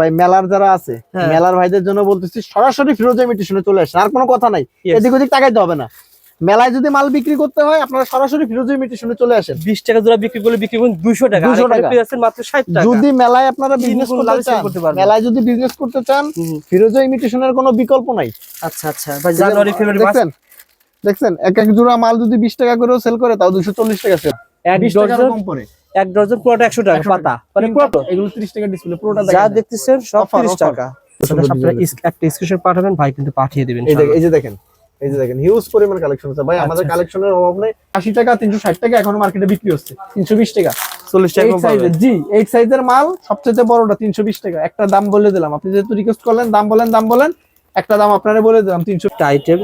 ভাই মেলার যারা আছে হ্যাঁ। মেলার ভাইদের জন্য বলতেছি সরাসরি ফিরোজা ইমিটেশনে চলে আসেন। আর কোনো কথা নাই। এদিক ওদিক তাকাইতে হবে না। মেলায় যদি মাল বিক্রি করতে হয় আপনারা সরাসরি ফিরোজা ইমিটেশনে চলে আসেন। বিশ টাকা জোড়া বিক্রি করলে বিক্রি করুন দুশো টাকা। 200 টাকা। মাত্র ষাট টাকা। যদি মেলায় আপনারা বিজনেস করতে চান মেলায় যদি বিজনেস করতে চান হুম, ফিরোজা ইমিটেশনের কোনো বিকল্প নাই। আচ্ছা আচ্ছা। ভাই জানুয়ারি ফেব্রুয়ারি দেখছেন দেখছেন এক এক জোড়া মাল যদি বিশ টাকা করেও সেল করে তাও দুশো চল্লিশ টাকা সেল এক টাকা কম পড়ে। এক ডজন পুরোটা একশো টাকা পাতা। মানে পুরোটা। এগুলো ত্রিশ টাকা ডিসপ্লে পুরোটা যা দেখতেছেন সব তিরিশ। টাকা। আপনারা একটা স্ক্রিনশট পাঠাবেন ভাই কিন্তু পাঠিয়ে দিবেন এই যে দেখেন এই যে দেখেন হিউজ পরিমাণ কালেকশন আছে ভাই আমাদের আচ্ছা। কালেকশনের অভাব নেই। আশি টাকা তিনশো ষাট টাকা এখনও মার্কেটে বিক্রি হচ্ছে। তিনশো বিশ টাকা। চল্লিশ টাকা পাবেন। জি সাইজের মাল সবচেয়ে বড়টা তিনশো বিশ টাকা। একটা দাম বলে দিলাম। আপনি যেহেতু রিকোয়েস্ট করলেন দাম বলেন দাম বলেন। একটা দাম আপনারা বলে দিলাম তিনশো একটা আইটেম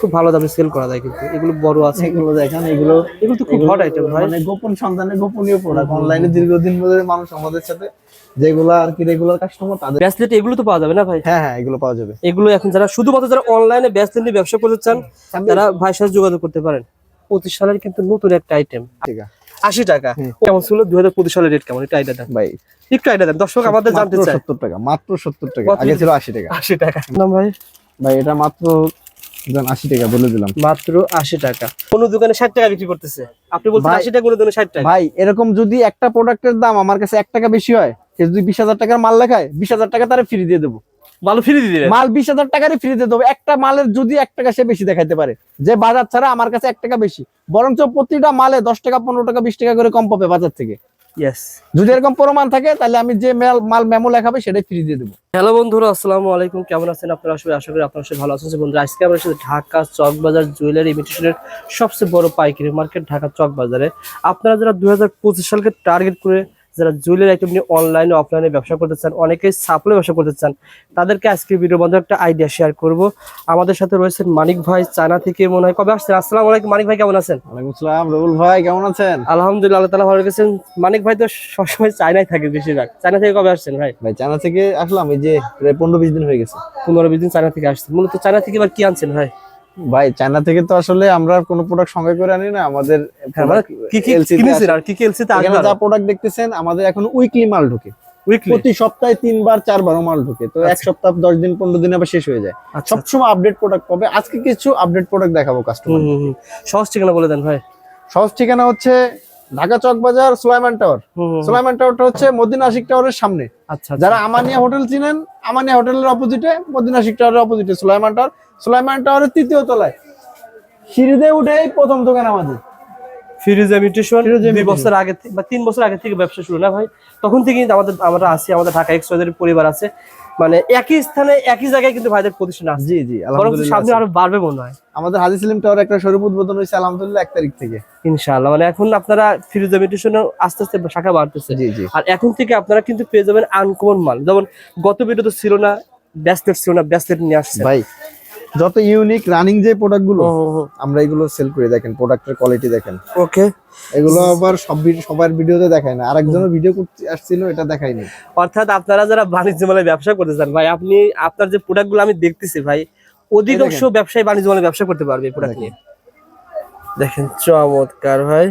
খুব ভালো দামে সেল করা যায় কিন্তু। এগুলো বড় আছে। এগুলো দেখেন এগুলো এগুলো তো খুব হট আইটেম ভাই। মানে গোপন সন্তানের গোপনীয় প্রোডাক্ট অনলাইনে দীর্ঘদিন ধরে মানুষ আমাদের সাথে যেগুলো আর কি রেগুলার কাস্টমার তাদের ব্রেসলেট এগুলো তো পাওয়া যাবে না ভাই? হ্যাঁ হ্যাঁ এগুলো পাওয়া যাবে। এগুলো এখন যারা শুধুমাত্র যারা অনলাইনে ব্রেসলেট নিয়ে ব্যবসা করতে চান তারা ভাইয়ের সাথে যোগাযোগ করতে পারেন। পঁচিশ সালের কিন্তু নতুন একটা আইটেম ঠিক আছে। আশি টাকা। কেমন ছিল? দুই হাজার পঁচিশ সালের রেট কেমন? একটু আইডিয়া দেন। ভাই একটু আইডিয়া দেন। দর্শক আমাদের জানতে সত্তর টাকা মাত্র সত্তর টাকা। আগে ছিল আশি টাকা। আশি টাকা। ভাই? ভাই এটা মাত্র আশি টাকা বলে দিলাম। মাত্র আশি টাকা। কোন দোকানে ষাট টাকা বিক্রি করতেছে। আপনি বলছেন আশি টাকা কোন দোকানে ষাট টাকা। ভাই এরকম যদি একটা প্রোডাক্টের দাম আমার কাছে এক টাকা বেশি হয় সে যদি বিশ হাজার টাকার মাল লেখায় বিশ হাজার টাকা তারা ফ্রি দিয়ে দেবো। ভালো ফিরে দিয়ে মাল বিশ হাজার টাকারই ফ্রি দিয়ে দেবো। একটা মালের যদি এক টাকা সে বেশি দেখাইতে পারে যে বাজার ছাড়া আমার কাছে এক টাকা বেশি। বরঞ্চ প্রতিটা মালে দশ টাকা পনেরো টাকা বিশ টাকা করে কম পাবে বাজার থেকে। যদি এরকম প্রমাণ থাকে তাহলে আমি যে মাল মাল মেমো লেখাবে সেটাই ফ্রি দিয়ে দেবো। হ্যালো বন্ধুরা আসসালামু আলাইকুম। কেমন আছেন আপনারা? সবাই আশা করি আপনারা সবাই ভালো আছেন। বন্ধুরা আজকে আমরা সাথে ঢাকা চক বাজার জুয়েলারি ইমিটেশনের সবচেয়ে বড় পাইকারি মার্কেট ঢাকা চক বাজারে আপনারা যারা দুই হাজার পঁচিশ সালকে টার্গেট করে যারা জুয়েলারি আইটেম নিয়ে অনলাইনে অফলাইনে ব্যবসা করতে চান অনেকেই সাপ্লাই ব্যবসা করতে চান তাদেরকে আজকে ভিডিও মধ্যে একটা আইডিয়া শেয়ার করব। আমাদের সাথে রয়েছেন মানিক ভাই চায়না থেকে মনে হয়। কবে আসছেন? আসসালাম আলাইকুম মানিক ভাই কেমন আছেন? আসসালাম রবুল ভাই কেমন আছেন? আলহামদুলিল্লাহ আল্লাহ তালা ভালো গেছেন মানিক ভাই তো সবসময় চায়নায় থাকে বেশিরভাগ। চায়না থেকে কবে আসছেন ভাই? ভাই চায়না থেকে আসলাম এই যে প্রায় পনেরো বিশ দিন হয়ে গেছে। পনেরো বিশ দিন চায়না থেকে আসছেন। মূলত চায়না থেকে এবার কি আনছেন ভাই? ভাই চায়না থেকে তো আসলে আমরা কোনো প্রোডাক্ট সঙ্গে করে আনি না। আমাদের হ্যাঁ, কি কি কিনেছেন আর কি কি এলসি তে এখানে যা প্রোডাক্ট দেখতেছেন আমাদের এখন উইকলি মাল ঢোকে। উইকলি প্রতি সপ্তাহে তিনবার চারবারও মাল ঢোকে। তো এক আচ্ছা। সপ্তাহ দশ দিন পনেরো দিন আবার শেষ হয়ে যায়। সব সবসময় আপডেট প্রোডাক্ট পাবে। আজকে কিছু আপডেট প্রোডাক্ট দেখাবো কাস্টমার। সহজ ঠিকানা বলে দেন ভাই। সহজ ঠিকানা হচ্ছে ঢাকা চক বাজার সুলাইমান টাওয়ার। সোলাইমান টাওয়ারটা হচ্ছে মদিনা আশিক টাওয়ারের সামনে। আচ্ছা আচ্ছা। যারা আমানিয়া হোটেল চিনেন আমানিয়া হোটেলের অপোজিটে মদিনা আশিক টাওয়ারের অপোজিটে সুলাইমান টাওয়ার। সুলাইমান টাওয়ারের তৃতীয় তলায়। সিঁড়িতে উঠেই প্রথম দোকান আমাদের। ফিরোজা মিউটেশন দুই বছর আগে বা তিন বছর আগে থেকে ব্যবসা শুরু না ভাই? তখন থেকে কিন্তু আমাদের আমরা আছি আমাদের ঢাকা এক্সপ্রেসের পরিবার আছে। মানে একই স্থানে একই জায়গায় কিন্তু ভাইদের প্রতিষ্ঠান আছে। জি জি সামনে আরও বাড়বে মনে হয়। আমাদের হাজি সেলিম টাওয়ার একটা স্বরূপ উদ্বোধন হয়েছে আলহামদুলিল্লাহ এক তারিখ থেকে। ইনশাআল্লাহ মানে এখন আপনারা ফিরোজা মিউটেশন আস্তে আস্তে শাখা বাড়তেছে। জি জি। আর এখন থেকে আপনারা কিন্তু পেয়ে যাবেন আনকমন মাল। যেমন গত ভিডিও তো ছিল না ব্যাসলেট ছিল না ব্যাসলেট নিয়ে আসছে। ভাই যত ইউনিক রানিং যে প্রোডাক্টগুলো আমরা এগুলো সেল করে দেখেন প্রোডাক্টের কোয়ালিটি দেখেন। ওকে। এগুলো আবার সব সবার ভিডিওতে দেখায় না। আরেকজনের ভিডিও করতে আসছিল এটা দেখায়নি। অর্থাৎ আপনারা যারা বাণিজ্য মেলায় ব্যবসা করতে চান ভাই আপনি আপনার যে প্রোডাক্টগুলো আমি দেখতেছি ভাই অধিকাংশ ব্যবসায়ী বাণিজ্য মেলায় ব্যবসা করতে পারবে প্রোডাক্ট নিয়ে। দেখেন চমৎকার ভাই।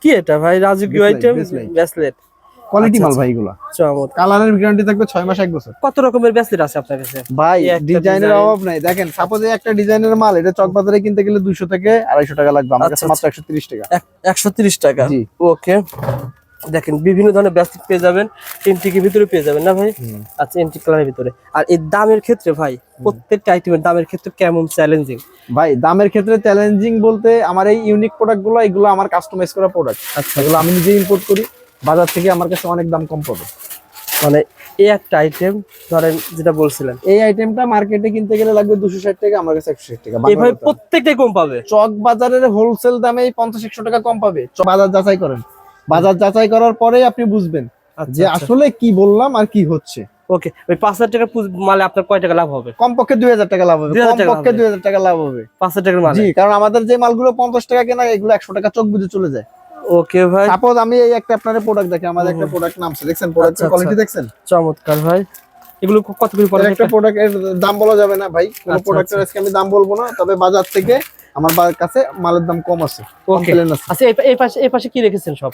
কি এটা ভাই? রাজকীয় আইটেম। ব্রেসলেট কোয়ালিটি আচ্ছা, মাল ভাই এগুলো। কালারের গ্যারান্টি থাকবে ছয় মাস এক বছর। কত রকমের ব্রেসলেট আছে আপনার কাছে? ভাই ডিজাইনের অভাব নাই। দেখেন সাপোজ একটা ডিজাইনের মাল এটা চক বাজারে কিনতে গেলে দুশো থেকে আড়াইশো টাকা লাগবে। আমার কাছে আচ্ছা, মাত্র একশো তিরিশ টাকা। একশো তিরিশ টাকা? জি। ওকে। দেখেন বিভিন্ন ধরনের ব্রেসলেট পেয়ে যাবেন। এন্টিকের ভিতরে পেয়ে যাবেন না ভাই? আচ্ছা এন্টি কালারের ভিতরে। আর এই দামের ক্ষেত্রে ভাই প্রত্যেকটা আইটেমের দামের ক্ষেত্রে কেমন চ্যালেঞ্জিং ভাই দামের ক্ষেত্রে চ্যালেঞ্জিং বলতে আমার এই ইউনিক প্রোডাক্টগুলো এগুলো আমার কাস্টমাইজ করা প্রোডাক্ট আচ্ছা। এগুলো আমি নিজে ইম্পোর্ট করি। বাজার থেকে আমার কাছে অনেক দাম কম পাবে মানে এই একটা আইটেম ধরেন যেটা বলছিলেন। এই আইটেমটা মার্কেটে কিনতে গেলে লাগবে দুশো ষাট টাকা আমার কাছে একশো ষাট টাকা। কথা। প্রত্যেকটাই কম পাবে। চক বাজারের হোলসেল দামে পঞ্চাশ একশো টাকা কম পাবে। বাজার যাচাই করেন। বাজার যাচাই করার পরেই আপনি বুঝবেন যে আসলে কি বললাম আর কি হচ্ছে। ওকে ওই পাঁচ হাজার টাকা মালে আপনার কয় টাকা লাভ হবে? কমপক্ষে দুই হাজার টাকা লাভ হবে। কমপক্ষে দুই হাজার টাকা লাভ হবে। পাঁচ হাজার টাকার মালে? জি কারণ আমাদের যে মালগুলো পঞ্চাশ টাকা কেনা এগুলো একশো টাকা চোখ বুঝে চলে যায়। ওকে ভাই। সাপোজ আমি এই একটা আপনার প্রোডাক্ট দেখি আমাদের একটা প্রোডাক্ট নামছে দেখছেন আচ্ছা, প্রোডাক্টের আচ্ছা। কোয়ালিটি দেখছেন? চমৎকার ভাই। এগুলো কত করে পড়ে একটা প্রোডাক্টের দাম বলা যাবে না ভাই। কোন আচ্ছা, প্রোডাক্টের আজকে আমি দাম বলব না তবে বাজার থেকে আমার কাছে মালের দাম কম আছে ওকে কমপ্লেন আছে। আচ্ছা এই পাশে এই পাশে কি রেখেছেন সব?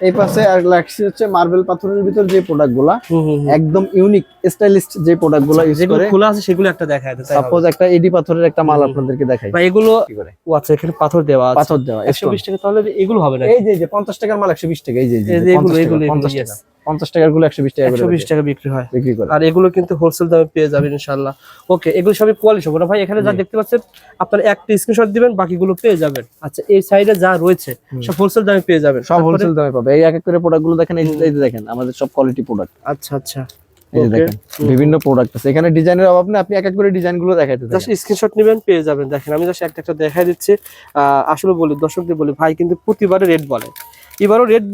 এই পাশে আর লাগছে হচ্ছে মার্বেল পাথরের ভিতর যে প্রোডাক্টগুলা হুম হুম হুম। একদম ইউনিক স্টাইলিস্ট যে প্রোডাক্টগুলা ইউজ করে। খোলা আছে সেগুলো একটা দেখায় সাপোজ একটা এডি পাথরের একটা মাল আপনাদেরকে দেখাই। ভাই এগুলো ও আচ্ছা এখানে পাথর দেওয়া আছে। পাথর দেওয়া একশো বিশ টাকা তাহলে এগুলো হবে না এই যে যে পঞ্চাশ টাকার মাল একশো বিশ টাকা এই যে এই যে এগুলো এগুলো, 50 টাকা। পঞ্চাশ টাকারগুলো একশো বিশ টাকা একশো বিশ টাকা বিক্রি হয়। বিক্রি করে। আর এগুলো কিন্তু হোলসেল দামে পেয়ে যাবেন ইনশাল্লাহ ওকে এগুলো সবই কোয়ালিটি সম্পূর্ণ ভাই এখানে যা দেখতে পাচ্ছেন আপনার একটা স্ক্রিনশট দিবেন বাকিগুলো পেয়ে যাবেন। আচ্ছা এই সাইডে যা রয়েছে সব হোলসেল দামে পেয়ে যাবেন। সব হোলসেল দামে পাবে। এই এক এক করে প্রোডাক্টগুলো দেখেন এই দেখেন আমাদের সব কোয়ালিটি প্রোডাক্ট আচ্ছা আচ্ছা। এই দেখেন বিভিন্ন প্রোডাক্ট আছে। এখানে ডিজাইনের অভাব নেই আপনি এক এক করে ডিজাইনগুলো দেখাইতে জাস্ট স্ক্রিনশট নেবেন পেয়ে যাবেন। দেখেন আমি জাস্ট একটা একটা দেখাই দিচ্ছি। আহ, আসলে বলি দর্শকদের বলি ভাই কিন্তু প্রতিবারে রেট বলে। এবারও রেট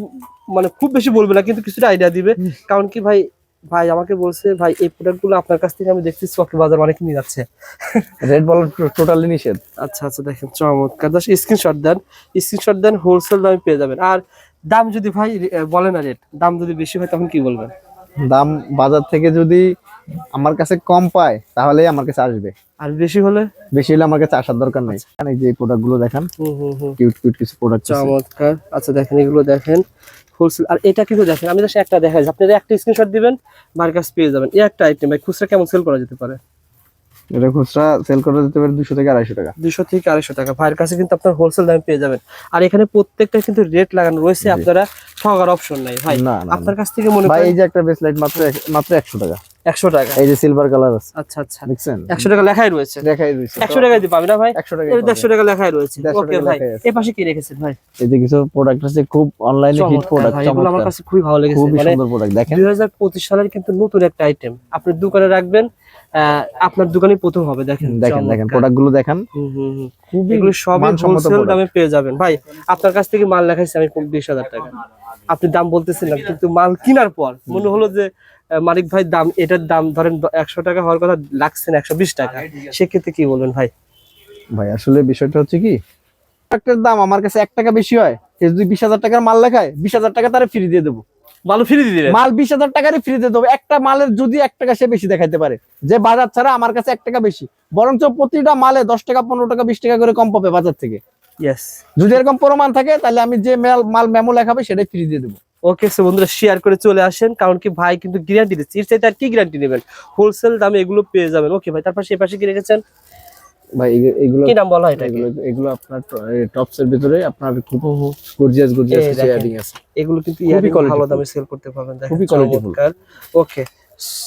মানে খুব বেশি বলবে না কিন্তু কিছুটা আইডিয়া দিবে। কারণ কি ভাই ভাই আমাকে বলছে ভাই এই প্রোডাক্টগুলো আপনার কাছ থেকে আমি দেখছি চকের বাজার অনেক নিয়ে যাচ্ছে। রেড বলার টোটালি নিষেধ। আচ্ছা আচ্ছা দেখেন চমৎকার। জাস্ট স্ক্রিনশট দেন। স্ক্রিনশট দেন হোলসেল দামে পেয়ে যাবেন। আর দাম যদি ভাই বলে না রেট দাম যদি বেশি হয় তখন কি বলবেন? দাম বাজার থেকে যদি আমার কাছে কম পায় তাহলেই আমার কাছে আসবে। আর বেশি হলে? বেশি হলে আমার কাছে আসার দরকার নেই। এই যে প্রোডাক্টগুলো দেখেন হুম হুম হুম। কিউট কিউট কিছু প্রোডাক্ট চমৎকার। আচ্ছা দেখেন এগুলো দেখেন। হোলসেল আর এটা কিন্তু দেখেন আমি জাস্ট একটা দেখাই আপনারা একটা স্ক্রিনশট দিবেন মার্কাস পেয়ে যাবেন। এই একটা আইটেম ভাই খুচরা কেমন সেল করা যেতে পারে? এটা খুচরা সেল করা যেতে পারে দুশো থেকে আড়াইশো টাকা। দুশো থেকে আড়াইশো টাকা। ভাইয়ের কাছে কিন্তু আপনার হোলসেল দামে পেয়ে যাবেন। আর এখানে প্রত্যেকটা কিন্তু রেট লাগানো রয়েছে। আপনারা ঠগার অপশন নাই। ভাই আপনার কাছ থেকে মনে হয় এই যে একটা বেসলাইট মাত্র মাত্র একশো টাকা। একশো টাকা। এই যে সিলভার কালার আছে। আচ্ছা আচ্ছা। দেখছেন? একশো টাকা লেখাই রয়েছে। একশো টাকা দিয়ে পাবি না ভাই? একশো টাকা দেড়শো টাকা লেখাই রয়েছে। ওকে ভাই। লেখাই পাশে কি রেখেছেন ভাই? এই যে কিছু প্রোডাক্ট আছে খুব অনলাইনে হিট প্রোডাক্ট ভাই, আমার কাছে খুবই ভালো লেগেছে। মানে সুন্দর প্রোডাক্ট দেখেন। দুই হাজার পঁচিশ সালের কিন্তু নতুন একটা আইটেম আপনার দোকানে রাখবেন আহ, আপনার দোকানে প্রথম হবে দেখেন। দেখেন দেখেন প্রোডাক্টগুলো দেখেন। হুম, হুম, হুম। এগুলো সবই মানসম্মত হোলসেল দামে পেয়ে যাবেন। ভাই আপনার কাছ থেকে মাল লেখাইছি আমি বিশ হাজার টাকা। আপনি দাম বলতেছেন না কিন্তু মাল কেনার পর মনে হলো যে মালিক ভাই দাম এটার দাম ধরেন একশো টাকা হওয়ার কথা লাগছে না একশো বিশ টাকা। সেক্ষেত্রে কি বলবেন ভাই? ভাই আসলে বিষয়টা হচ্ছে কি? প্রোডাক্টের দাম আমার কাছে এক টাকা বেশি হয় সে যদি বিশ হাজার টাকার মাল লেখায় বিশ হাজার টাকা তারা ফ্রি দিয়ে দেবো। ভালো ফিরে দিয়ে মাল বিশ হাজার টাকারই ফ্রি দিয়ে দেবো। একটা মালের যদি এক টাকা সে বেশি দেখাইতে পারে যে বাজার ছাড়া আমার কাছে এক টাকা বেশি। বরঞ্চ প্রতিটা মালে দশ টাকা পনেরো টাকা বিশ টাকা করে কম পাবে বাজার থেকে। যদি এরকম প্রমাণ থাকে তাহলে আমি যে মাল মাল মেমো লেখাবে সেটাই ফ্রি দিয়ে দেবো। ওকে সো বন্ধুরা শেয়ার করে চলে আসেন কারণ কি ভাই কিন্তু গ্যারান্টি দিচ্ছে। এর চাইতে আর কি গ্যারান্টি নেবেন? হোলসেল দামে এগুলো পেয়ে যাবেন। ওকে ভাই তারপর সে পাশে কি রেখেছেন? ভাই এগুলো কি নাম বলা হয় এটাকে? এগুলো এগুলো আপনার টপস এর ভিতরে আপনার খুব গর্জিয়াস গর্জিয়াস এই আছে। এগুলো কিন্তু ইয়ারিং ভালো দামে সেল করতে পারবেন দেখেন খুবই quality ওকে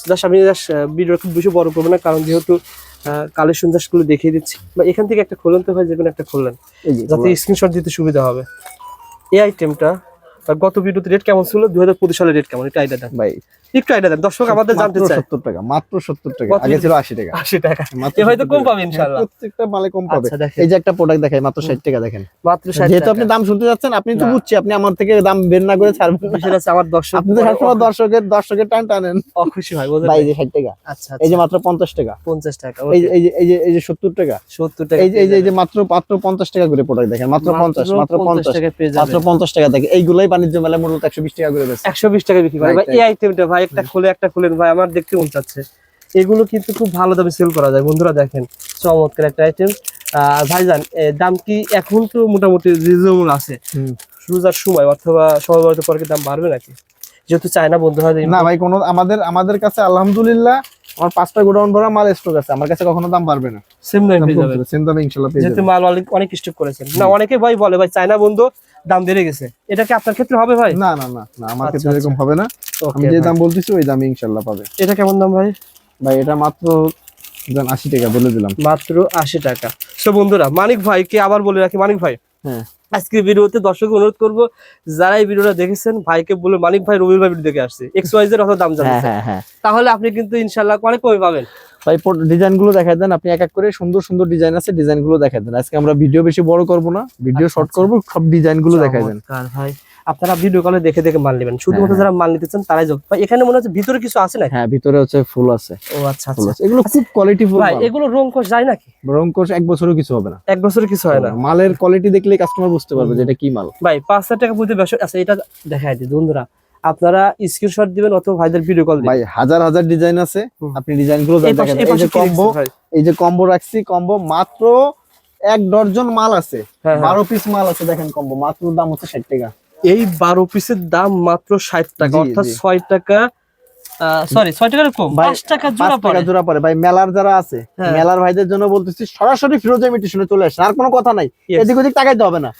জাস্ট আমি জাস্ট ভিডিও খুব বেশি বড় করব না কারণ যেহেতু কালেকশন জাস্টগুলো দেখিয়ে দিচ্ছি। বা এখান থেকে একটা খুললেন তো ভাই যে কোনো একটা খুললেন যাতে স্ক্রিনশট দিতে সুবিধা হবে। এই আইটেমটা গত ভিডিওতে রেট কেমন ছিল? দুই হাজার পঁচিশ সালের রেট কেমন? এটা আইডিয়া দেন। ভাই একটু আইডিয়া দেন। দর্শক আমাদের জানতে চায়। 70 টাকা মাত্র 70 টাকা। আগে ছিল 80 টাকা। আশি টাকা। হয়তো কম। পাবে ইনশাআল্লাহ। হ্যাঁ, প্রত্যেকটা মালে কম পাবে। আচ্ছা এই যে একটা প্রোডাক্ট দেখাই মাত্র 60 টাকা দেখেন। মাত্র ষাট যেহেতু আপনি দাম শুনতে যাচ্ছেন আপনি তো বুঝছি আপনি আমার থেকে দাম বের না করে ছাড়বেন। বিষয়টা আমার দর্শক আপনি তো সবসময় দর্শকের দর্শকের টান টানেন। অখুশি হয় বোঝেন ভাই এই যে 60 টাকা। আচ্ছা এই যে মাত্র 50 টাকা। পঞ্চাশ টাকা এই যে এই যে এই যে সত্তর টাকা। সত্তর টাকা এই যে এই যে মাত্র মাত্র 50 টাকা করে প্রোডাক্ট দেখেন মাত্র 50 মাত্র 50 টাকা পেয়ে মাত্র 50 টাকা দেখেন। এইগুলাই বাণিজ্য মেলায় মূলত 120 টাকা করে বেচে। একশো বিশ টাকা বিক্রি করে। এই আইটেমটা ভাই একটা খুলে একটা খুলেন ভাই আমার দেখতে মন চাচ্ছে। এগুলো কিন্তু খুব ভালো দামে সেল করা যায়। বন্ধুরা দেখেন চমৎকার একটা আইটেম ভাইজান দাম কি এখন তো মোটামুটি রিজনেবল আছে। রোজার সময় অথবা সময় পরে কি দাম বাড়বে নাকি? যেহেতু চায়না বন্ধু হয় না ভাই কোনো আমাদের আমাদের কাছে আলহামদুলিল্লাহ আমার পাঁচটা গোডাউন ভরা মাল স্টক আছে। আমার কাছে কখনো দাম বাড়বে না। সেম দামে পেয়ে যাবেন সেম দামে ইনশাআল্লাহ পেয়ে যাবেন মাল অনেক অনেক স্টক করেছেন। না অনেকে ভাই বলে ভাই চায়না বন্ধু দাম বেড়ে গেছে। এটা কি আপনার ক্ষেত্রে হবে ভাই? না না না না আমার আচ্ছা, ক্ষেত্রে এরকম হবে না। আমি যে দাম বলতেছি ওই দামে ইনশাআল্লাহ পাবে। এটা কেমন দাম ভাই? ভাই এটা মাত্র দেন 80 টাকা বলে দিলাম। মাত্র আশি টাকা। সো বন্ধুরা মানিক ভাইকে আবার বলে রাখি। মানিক ভাই হ্যাঁ। আজকে ভিডিওতে দর্শক অনুরোধ করব যারা এই ভিডিওটা দেখেছেন ভাইকে বলে মানিক ভাই রবির ভাই ভিডিও দেখে আসছে। এক্স অত দাম হ্যাঁ জানতে হ্যাঁ হ্যাঁ। তাহলে আপনি কিন্তু ইনশাল্লাহ অনেক কমে পাবেন। ভাই ডিজাইনগুলো দেখাই দেন আপনি এক এক করে সুন্দর সুন্দর ডিজাইন আছে ডিজাইনগুলো দেখাই দেন। আজকে আমরা ভিডিও বেশি বড় করব না ভিডিও আচ্ছা, শর্ট আচ্ছা। করব সব ডিজাইনগুলো দেখাই দেন। চমৎকার ভাই। আপনারা ভিডিও কলে দেখে দেখে মাল নেবেন। শুধুমাত্র। যারা মাল নিতে চান তারাই ভাই এখানে মনে হচ্ছে ভিতরে কিছু আছে নাকি? হ্যাঁ ভিতরে হচ্ছে ফুল আছে। ও আচ্ছা আচ্ছা। এগুলো খুব কোয়ালিটি ফুল ভাই এগুলো রং কোষ যায় নাকি? রং কোর্স এক বছরও কিছু হবে না। এক বছরে কিছু হয় না? মালের কোয়ালিটি দেখলে কাস্টমার বুঝতে পারবে যে এটা কি মাল। ভাই পাঁচ হাজার টাকা বুঝতে ব্যবসা আচ্ছা এটা দেখাই দিই বন্ধুরা। আপনারা স্ক্রিনশট দিবেন অথবা ভাইদের ভিডিও কল দিবেন। ভাই হাজার হাজার ডিজাইন আছে আপনি ডিজাইনগুলো এই দেখেন। এই যে কম্বো এই যে কম্বো রাখছি কম্বো মাত্র এক ডজন মাল আছে। হ্যাঁ, হ্যাঁ। বারো পিস মাল আছে দেখেন কম্বো মাত্র দাম হচ্ছে ষাট টাকা। এই বারো পিসের দাম মাত্র ষাট টাকা অর্থাৎ জি। ছয় টাকা সরি টাকার কম টাকা জোড়া টাকা পড়ে। জোড়া পড়ে। ভাই মেলার যারা আছে হ্যাঁ। মেলার ভাইদের জন্য বলতেছি সরাসরি ফিরোজা ইমিটেশনে চলে আসেন আর কোনো কথা নাই। এদিক ওদিক তাকাইতে হবে না।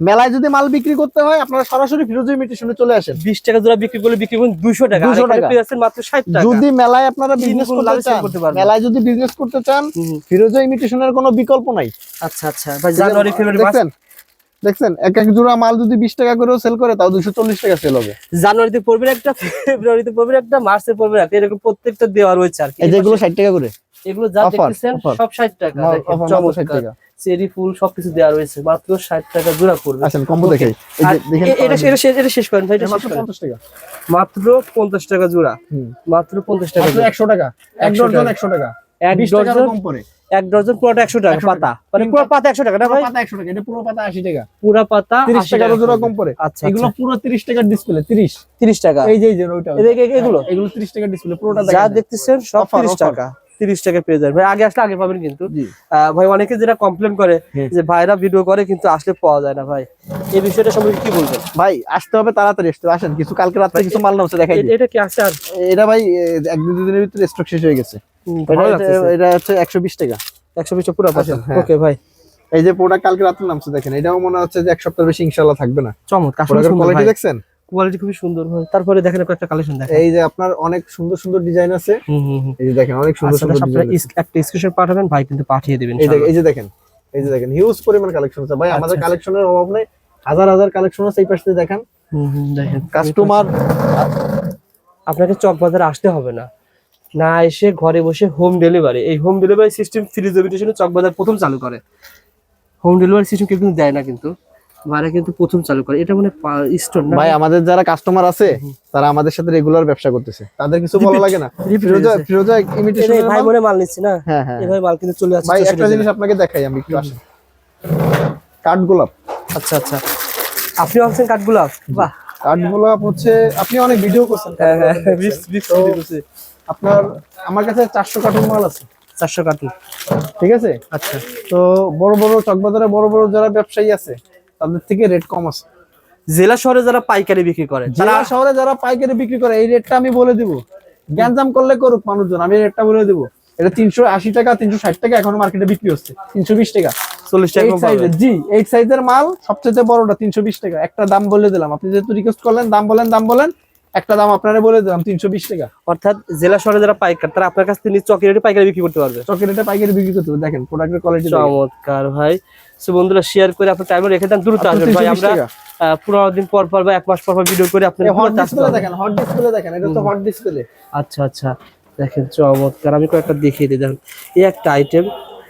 মেলায় যদি মাল বিক্রি করতে হয় আপনারা সরাসরি ফিরোজা ইমিটেশনে চলে আসেন। বিশ টাকা জোড়া বিক্রি করলে বিক্রি করুন দুশো টাকা। 200 টাকা। পেয়ে মাত্র ষাট টাকা। যদি মেলায় আপনারা বিজনেস করতে চান মেলায় যদি বিজনেস করতে চান ফিরোজা ইমিটেশনের কোনো বিকল্প নাই। আচ্ছা আচ্ছা। ভাই জানুয়ারি ফেব্রুয়ারি দেখছেন? এক এক জোড়া মাল যদি বিশ টাকা করেও সেল করে তাও দুশো চল্লিশ টাকা সেল হবে। জানুয়ারিতে পড়বে একটা ফেব্রুয়ারিতে পড়বে একটা মার্চে পড়বে একটা এরকম প্রত্যেকটা দেওয়া রয়েছে আর কি। যেগুলো ষাট টাকা করে? এগুলো যা দেখতেছেন সব ষাট টাকা। মা- দেখেন, offer মাত্র 60 চমৎকার টাকা। চেরি ফুল সবকিছু দেওয়া রয়েছে মাত্র ষাট টাকা জোড়া পড়বে। আসেন কম্বো এ- এটা শেষ- শেষ করেন ভাই এটা মাত্র পঞ্চাশ টাকা। মাত্র পঞ্চাশ টাকা জোড়া। মাত্র পঞ্চাশ টাকা একশো টাকা। এক ডজন টাকা। একশো টাকা। এক ডজন কম পড়ে। এক ডজন পুরোটা একশো টাকা পাতা। মানে পুরো পাতা একশো টাকা না পুরো ভাই পাতা একশো টাকা এটা পুরো পাতা আশি টাকা। পুরা পাতা তিরিশ 80 টাকারও জোড়া কম পড়ে আচ্ছা এগুলো এগুলো পুরো তিরিশ টাকার ডিসপ্লে তিরিশ। তিরিশ টাকা। এই যে এই যে ওইটা এ- এ- এগুলো। এগুলো তিরিশ টাকার ডিসপ্লে পুরোটা যা দেখতেছেন সব তিরিশ টাকা তিরিশ টাকা পেয়ে যাবেন। ভাই আগে আসলে আগে পাবেন কিন্তু। ভাই অনেকে যেটা কমপ্লেন করে যে ভাইরা ভিডিও করে কিন্তু আসলে পাওয়া যায় না ভাই। এই বিষয়টা সম্পর্কে কি বলবেন? ভাই আসতে হবে তাড়াতাড়ি আসতে। আসেন। কিছু কালকে রাত্রে কিছু মাল নামছে দেখাই এটা কি আছে আর? এটা ভাই একদিন দুদিনের ভিতরে স্টক শেষ হয়ে গেছে। এটা ভালো এটা- লাগতেছে। এটা হচ্ছে একশো বিশ টাকা। একশো বিশটা পুরো পাতা হ্যাঁ। ওকে ভাই এই যে প্রোডাক্ট কালকে রাত্রে নামছে দেখেন এটাও মনে হচ্ছে যে এক সপ্তাহ বেশি ইনশাল্লাহ থাকবে না। চমৎকার কোয়ালিটি দেখছেন? কোয়ালিটি খুবই সুন্দর ভাই। তারপরে দেখেন একটা কালেকশন দেখেন। এই যে আপনার অনেক সুন্দর সুন্দর ডিজাইন আছে। হুম হুম হুম। এই যে দেখেন অনেক সুন্দর আচ্ছা, সুন্দর ডিজাইন একটা স্ক্রিনশট পাঠাবেন ভাই কিন্তু পাঠিয়ে দিবেন এই যে দেখেন এই যে দেখেন হিউজ পরিমাণ কালেকশন আছে। ভাই আমাদের আচ্ছা। কালেকশনের অভাব নেই। হাজার হাজার কালেকশন আছে এই পাশে দেখেন। হুম হুম দেখেন। কাস্টমার আপনাকে চক বাজারে আসতে হবে না। না এসে ঘরে বসে হোম ডেলিভারি এই হোম ডেলিভারি সিস্টেম ফ্রিজ লিমিটেশনে চক বাজার প্রথম চালু করে। হোম ডেলিভারি সিস্টেম কেউ কিন্তু দেয় না কিন্তু ভাড়া কিন্তু প্রথম চালু করে। এটা মানে স্টোর না? ভাই আমাদের যারা কাস্টমার আছে তারা আমাদের সাথে রেগুলার ব্যবসা করতেছে। তাদের কিছু লাগে না? ফিরোজা ফিরোজা ইমিটেশন ভাই মনে মাল নিচ্ছি না? হ্যাঁ হ্যাঁ। এভাবে মাল কিন্তু চলে আসছে ভাই একটা জিনিস আপনাকে দেখাই আমি একটু আসেন। কাঠ গোলাপ। আচ্ছা আচ্ছা। আপনি ভাবছেন কাঠগুলা বাহ। কাঠ গোলাপ হচ্ছে আপনি অনেক ভিডিও করছেন হ্যাঁ হ্যাঁ আপনার আমার কাছে চারশো কার্টুন মাল আছে। চারশো কার্টুন ঠিক আছে? আচ্ছা। তো বড় বড় চকবাজারে বড় বড় যারা ব্যবসায়ী আছে তাদের থেকে রেট কম আছে। জেলা শহরে যারা পাইকারি বিক্রি করে জেলা শহরে যারা পাইকারি বিক্রি করে এই রেটটা আমি বলে দিব। গ্যাঞ্জাম করলে করুক মানুষজন আমি রেটটা বলে দিব। এটা তিনশো আশি টাকা তিনশো ষাট টাকা এখন মার্কেটে বিক্রি হচ্ছে। তিনশো বিশ টাকা। চল্লিশ টাকা জি এইট সাইজের মাল সবচেয়ে বড়টা তিনশো বিশ টাকা। একটা দাম বলে দিলাম। আপনি যেহেতু রিকোয়েস্ট করলেন দাম বলেন দাম বলেন একটা দাম আপনারা বলে দিলাম তিনশো বিশ টাকা। অর্থাৎ জেলা শহরে যারা পাইকার তারা আপনার কাছ থেকে চকের রেটে পাইকারি বিক্রি করতে পারবে। চকলেটে পাইকারি বিক্রি করতে হবে দেখেন প্রোডাক্টের কোয়ালিটি চমৎকার ভাই। সো বন্ধুরা শেয়ার করে আপনার টাইমে রেখে দেন দ্রুত আসবেন। ভাই আমরা পনেরো দিন পর পর বা এক মাস পর পর ভিডিও করে আপনার হট ডিসপ্লে দেখেন হট ডিসপ্লে দেখেন এটা তো হট ডিসপ্লে আচ্ছা আচ্ছা। দেখেন চমৎকার। আমি কয়েকটা দেখিয়ে দিই দেখেন। এই একটা আইটেম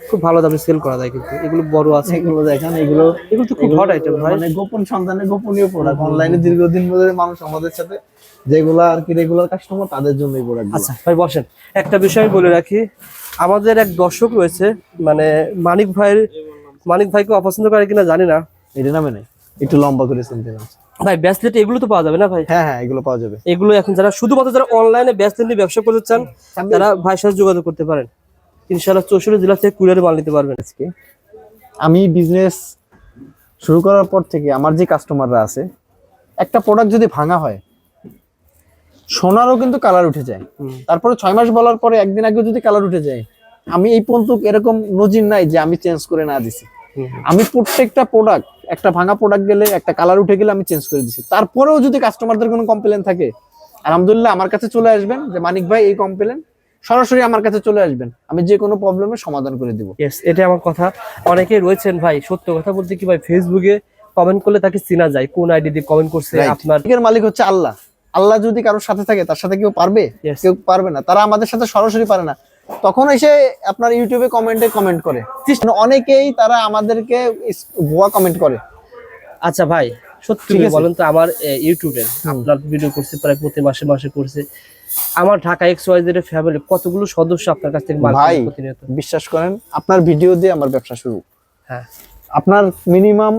খুব ভালো দামে সেল করা যায় কিন্তু। এগুলো বড় আছে। এগুলো দেখেন এগুলো এগুলো তো খুব হট আইটেম ভাই। মানে গোপন সন্ধানের গোপনীয় প্রোডাক্ট অনলাইনে দীর্ঘদিন ধরে মানুষ আমাদের সাথে যেগুলা আর কি রেগুলার কাস্টমার তাদের জন্য এই প্রোডাক্ট আচ্ছা ভাই বসেন। একটা বিষয় বলে রাখি আমাদের এক দর্শক রয়েছে মানে মানিক ভাইয়ের মানিক ভাইকে অপছন্দ করে কিনা জানি না। এটা নামে নেই একটু লম্বা করে শুনতে ভাই ব্যাসলেট এগুলো তো পাওয়া যাবে না ভাই? হ্যাঁ হ্যাঁ এগুলো পাওয়া যাবে। এগুলো এখন যারা শুধুমাত্র যারা অনলাইনে ব্যাসলেট নিয়ে ব্যবসা করতে চান তারা ভাইয়ের সাথে যোগাযোগ করতে পারেন। ইনশাআল্লাহ চৌষট্টি জেলা থেকে কুরিয়ারে মাল নিতে পারবেন। আজকে আমি বিজনেস শুরু করার পর থেকে আমার যে কাস্টমাররা আছে একটা প্রোডাক্ট যদি ভাঙা হয় সোনারও কিন্তু কালার উঠে যায়। তারপরে ছয় মাস বলার পরে একদিন আগে যদি কালার উঠে যায় আমি এই পর্যন্ত এরকম নজির নাই যে আমি চেঞ্জ করে না দিছি। আমি প্রত্যেকটা প্রোডাক্ট একটা ভাঙা প্রোডাক্ট গেলে একটা কালার উঠে গেলে আমি চেঞ্জ করে দিছি। তারপরেও যদি কাস্টমারদের কোনো কমপ্লেন থাকে আলহামদুলিল্লাহ আমার কাছে চলে আসবেন যে মানিক ভাই এই কমপ্লেন সরাসরি আমার কাছে চলে আসবেন। আমি যে কোনো প্রবলেমের সমাধান করে দিব। ইয়েস এটা আমার কথা। অনেকে রয়েছেন ভাই সত্য কথা বলতে কি ভাই ফেসবুকে কমেন্ট করলে তাকে চেনা যায় কোন আইডি দিয়ে কমেন্ট করছে. আপনার মালিক হচ্ছে আল্লাহ। আল্লাহ যদি কারোর সাথে থাকে তার সাথে কেউ পারবে? কেউ পারবে না। তারা আমাদের সাথে সরাসরি পারে না। তখন এসে আপনার ইউটিউবে কমেন্টে কমেন্ট করে। অনেকেই তারা আমাদেরকে ভুয়া কমেন্ট করে। আচ্ছা ভাই সত্যি বলেন তো আমার ইউটিউবে আপনার ভিডিও করছে প্রায় প্রতি মাসে মাসে করছে। আমার Dhaka X Y Z family কতগুলো সদস্য আপনার কাছ থেকে ভাই। বিশ্বাস করেন আপনার ভিডিও দিয়ে আমার ব্যবসা শুরু। হ্যাঁ। আপনার মিনিমাম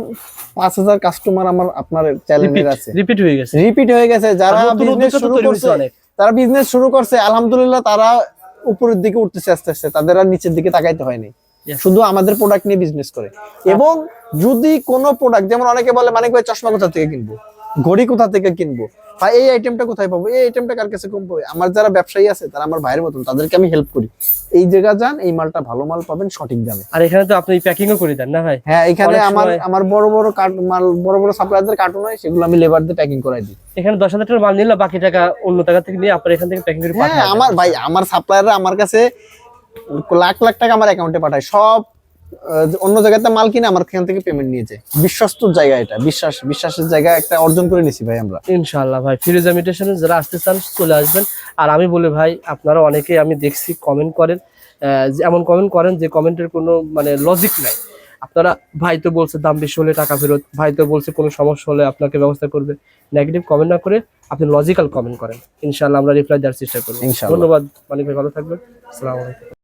পাঁচ হাজার কাস্টমার আমার আপনার চ্যানেলের আছে। রিপিট হয়ে গেছে। রিপিট হয়ে গেছে যারা বিজনেস শুরু করছে তারা বিজনেস শুরু করছে আলহামদুলিল্লাহ তারা উপরের দিকে উঠতেছে আস্তে আস্তে তাদের আর নিচের দিকে তাকাইতে হয়নি। শুধু আমাদের প্রোডাক্ট নিয়ে বিজনেস করে। এবং যদি কোনো প্রোডাক্ট যেমন অনেকে বলে মানে ভাই চশমা কোথা থেকে কিনবো? ঘড়ি কোথা থেকে কিনবো? ভাই এই আইটেমটা কোথায় পাবো? এই আইটেমটা কার কাছে কম পাবে? আমার যারা ব্যবসায়ী আছে তারা আমার ভাইয়ের মতন তাদেরকে আমি হেল্প করি। এই জায়গা যান এই মালটা ভালো মাল পাবেন সঠিক দামে। আর এখানে তো আপনি প্যাকিংও করে দেন না ভাই? হ্যাঁ এখানে আমার আমার বড় বড় কার্ট মাল বড় বড় সাপ্লায়ারদের কার্টুন হয় সেগুলো আমি লেবার দিয়ে প্যাকিং করাই দিই। এখানে দশ হাজার টাকার মাল নিলে বাকি টাকা অন্য টাকা থেকে নিয়ে আপনার এখান থেকে প্যাকিং করে হ্যাঁ আমার ভাই আমার সাপ্লায়াররা আমার কাছে লাখ লাখ টাকা আমার অ্যাকাউন্টে পাঠায়। সব অন্য জায়গাতে মাল কিনে আমার এখান থেকে পেমেন্ট নিয়ে নিয়েছে বিশ্বস্ত জায়গা এটা বিশ্বাস বিশ্বাসের জায়গা একটা অর্জন করে নিছি ভাই আমরা। ইনশাআল্লাহ ভাই ফিরোজ ইমিটেশনে যারা আসতে চান চলে আসবেন। আর আমি বলি ভাই আপনারা অনেকেই আমি দেখছি কমেন্ট করেন এমন কমেন্ট করেন যে কমেন্টের কোনো মানে লজিক নাই। আপনারা ভাই তো বলছে দাম বেশি হলে টাকা ফেরত ভাই তো বলছে কোনো সমস্যা হলে আপনাকে ব্যবস্থা করবে। নেগেটিভ কমেন্ট না করে আপনি লজিক্যাল কমেন্ট করেন। ইনশাআল্লাহ আমরা রিপ্লাই দেওয়ার চেষ্টা করব। ধন্যবাদ মানিক ভাই ভালো থাকবেন। আসসালামু আলাইকুম।